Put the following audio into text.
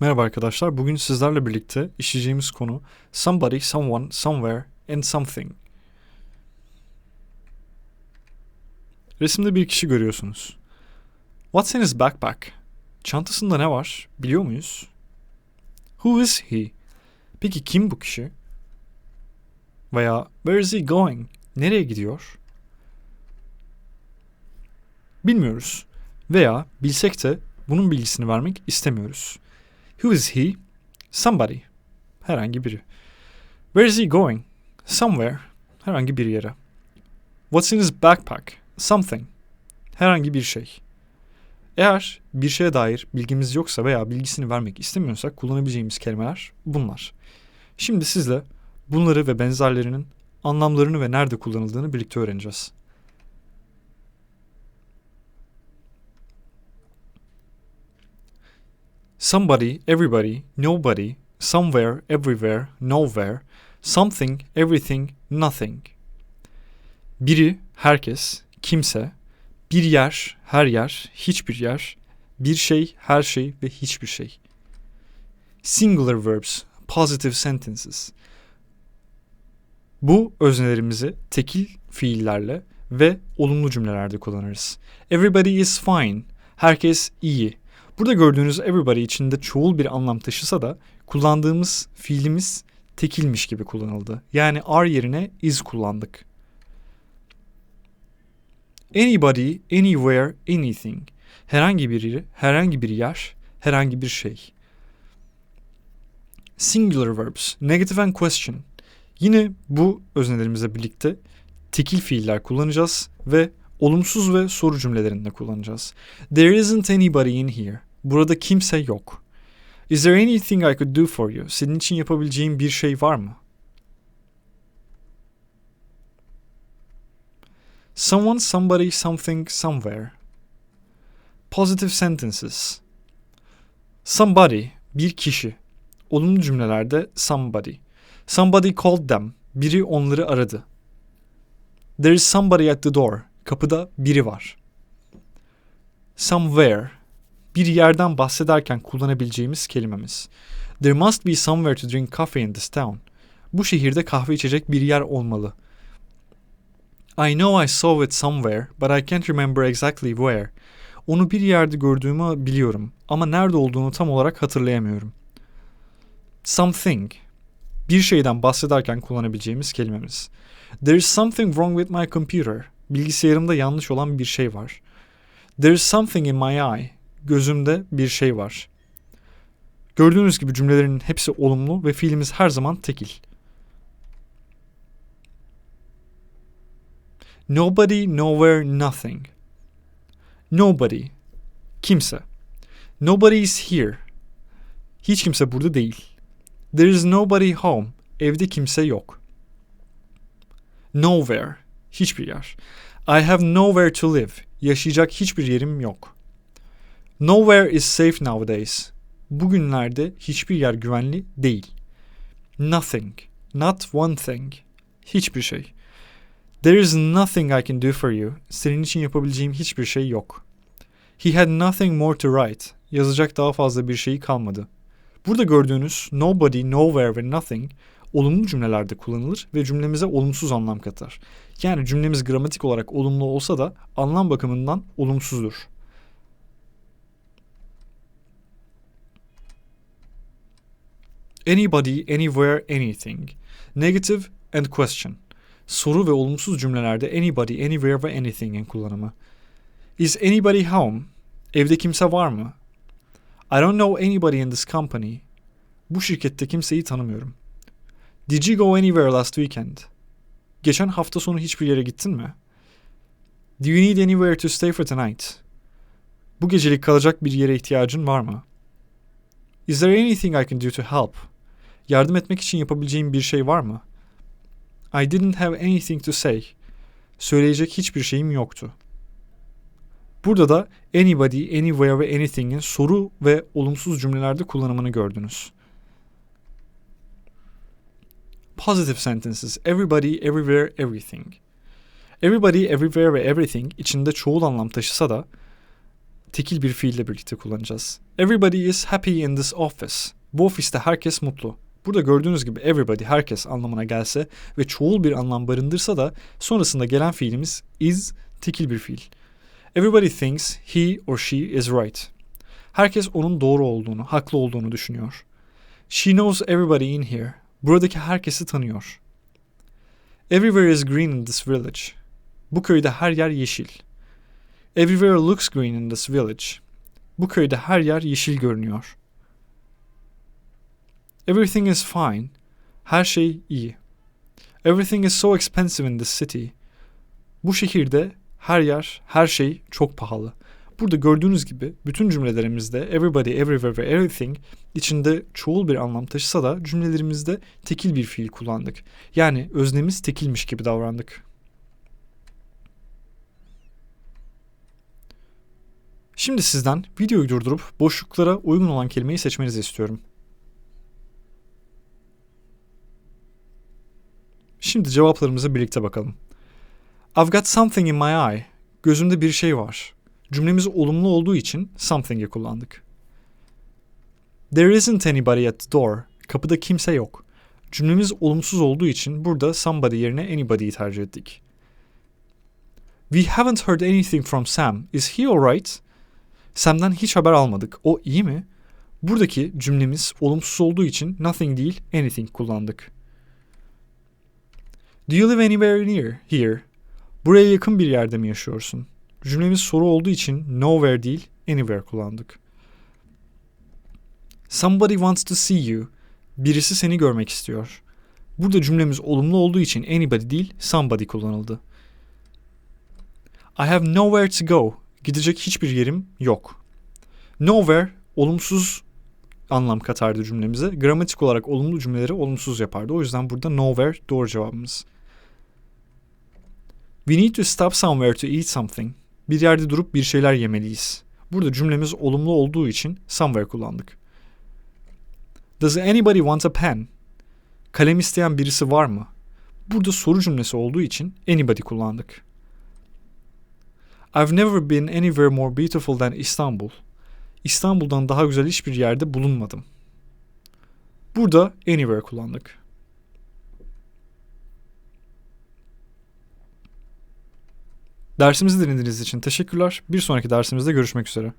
Merhaba arkadaşlar. Bugün sizlerle birlikte işleyeceğimiz konu somebody, someone, somewhere and something. Resimde bir kişi görüyorsunuz. What's in his backpack? Çantasında ne var? Biliyor muyuz? Who is he? Peki kim bu kişi? Veya where is he going? Nereye gidiyor? Bilmiyoruz. Veya bilsek de bunun bilgisini vermek istemiyoruz. Who is he? Somebody. Herhangi biri. Where is he going? Somewhere. Herhangi bir yere. What's in his backpack? Something. Herhangi bir şey. Eğer bir şeye dair bilgimiz yoksa veya bilgisini vermek istemiyorsak kullanabileceğimiz kelimeler bunlar. Şimdi sizle bunları ve benzerlerinin anlamlarını ve nerede kullanıldığını birlikte öğreneceğiz. Somebody, everybody, nobody, somewhere, everywhere, nowhere, something, everything, nothing. Biri, herkes, kimse, bir yer, her yer, hiçbir yer, bir şey, her şey ve hiçbir şey. Singular verbs, positive sentences. Bu öznelerimizi tekil fiillerle ve olumlu cümlelerde kullanırız. Everybody is fine. Herkes iyi. Burada gördüğünüz everybody içinde çoğul bir anlam taşısa da kullandığımız fiilimiz tekilmiş gibi kullanıldı. Yani are yerine is kullandık. Anybody, anywhere, anything. Herhangi biri, herhangi bir yer, herhangi bir şey. Singular verbs, negative and question. Yine bu öznelerimizle birlikte tekil fiiller kullanacağız ve olumsuz ve soru cümlelerinde kullanacağız. There isn't anybody in here. Burada kimse yok. Is there anything I could do for you? Senin için yapabileceğim bir şey var mı? Someone, somebody, something, somewhere. Positive sentences. Somebody, bir kişi. Olumlu cümlelerde somebody. Somebody called them. Biri onları aradı. There is somebody at the door. Kapıda biri var. Somewhere bir yerden bahsederken kullanabileceğimiz kelimemiz. There must be somewhere to drink coffee in this town. Bu şehirde kahve içecek bir yer olmalı. I know I saw it somewhere, but I can't remember exactly where. Onu bir yerde gördüğümü biliyorum ama nerede olduğunu tam olarak hatırlayamıyorum. Something. Bir şeyden bahsederken kullanabileceğimiz kelimemiz. There is something wrong with my computer. Bilgisayarımda yanlış olan bir şey var. There is something in my eye gözümde bir şey var. Gördüğünüz gibi cümlelerin hepsi olumlu ve fiilimiz her zaman tekil. Nobody, nowhere, nothing. Nobody. Kimse. Nobody is here. Hiç kimse burada değil. There is nobody home. Evde kimse yok. Nowhere. Hiçbir yer. I have nowhere to live. Yaşayacak hiçbir yerim yok. Nowhere is safe nowadays. Bugünlerde hiçbir yer güvenli değil. Nothing. Not one thing. Hiçbir şey. There is nothing I can do for you. Senin için yapabileceğim hiçbir şey yok. He had nothing more to write. Yazacak daha fazla bir şeyi kalmadı. Burada gördüğünüz nobody, nowhere ve nothing olumlu cümlelerde kullanılır ve cümlemize olumsuz anlam katar. Yani cümlemiz gramatik olarak olumlu olsa da anlam bakımından olumsuzdur. Anybody, anywhere, anything. Negative and question. Soru ve olumsuz cümlelerde anybody, anywhere ve anything'in kullanımı. Is anybody home? Evde kimse var mı? I don't know anybody in this company. Bu şirkette kimseyi tanımıyorum. Did you go anywhere last weekend? Geçen hafta sonu hiçbir yere gittin mi? Do you need anywhere to stay for tonight? Bu gecelik kalacak bir yere ihtiyacın var mı? Is there anything I can do to help? Yardım etmek için yapabileceğim bir şey var mı? I didn't have anything to say. Söyleyecek hiçbir şeyim yoktu. Burada da anybody, anywhere ve anything'in soru ve olumsuz cümlelerde kullanımını gördünüz. Positive sentences. Everybody, everywhere, everything. Everybody, everywhere ve everything içinde çoğul anlam taşısa da tekil bir fiille birlikte kullanacağız. Everybody is happy in this office. Bu ofiste herkes mutlu. Burada gördüğünüz gibi everybody herkes anlamına gelse ve çoğul bir anlam barındırsa da sonrasında gelen fiilimiz is tekil bir fiil. Everybody thinks he or she is right. Herkes onun doğru olduğunu, haklı olduğunu düşünüyor. She knows everybody in here. Buradaki herkesi tanıyor. Everywhere is green in this village. Bu köyde her yer yeşil. Everywhere looks green in this village. Bu köyde her yer yeşil görünüyor. Everything is fine. Her şey iyi. Everything is so expensive in this city. Bu şehirde her yer, her şey çok pahalı. Burada gördüğünüz gibi bütün cümlelerimizde everybody, everywhere ve everything içinde çoğul bir anlam taşısa da cümlelerimizde tekil bir fiil kullandık. Yani öznemiz tekilmiş gibi davrandık. Şimdi sizden videoyu durdurup boşluklara uygun olan kelimeyi seçmenizi istiyorum. Şimdi cevaplarımıza birlikte bakalım. I've got something in my eye. Gözümde bir şey var. Cümlemiz olumlu olduğu için something'i kullandık. There isn't anybody at the door. Kapıda kimse yok. Cümlemiz olumsuz olduğu için burada somebody yerine anybody'yi tercih ettik. We haven't heard anything from Sam. Is he alright? Sam'den hiç haber almadık. O iyi mi? Buradaki cümlemiz olumsuz olduğu için nothing değil anything kullandık. Do you live anywhere near here? Buraya yakın bir yerde mi yaşıyorsun? Cümlemiz soru olduğu için nowhere değil anywhere kullandık. Somebody wants to see you. Birisi seni görmek istiyor. Burada cümlemiz olumlu olduğu için anybody değil somebody kullanıldı. I have nowhere to go. Gidecek hiçbir yerim yok. Nowhere olumsuz anlam katardı cümlemize. Gramatik olarak olumlu cümleleri olumsuz yapardı. O yüzden burada nowhere doğru cevabımız. We need to stop somewhere to eat something. Bir yerde durup bir şeyler yemeliyiz. Burada cümlemiz olumlu olduğu için somewhere kullandık. Does anybody want a pen? Kalem isteyen birisi var mı? Burada soru cümlesi olduğu için anybody kullandık. I've never been anywhere more beautiful than Istanbul. İstanbul'dan daha güzel hiçbir yerde bulunmadım. Burada anywhere kullandık. Dersimizi dinlediğiniz için teşekkürler. Bir sonraki dersimizde görüşmek üzere.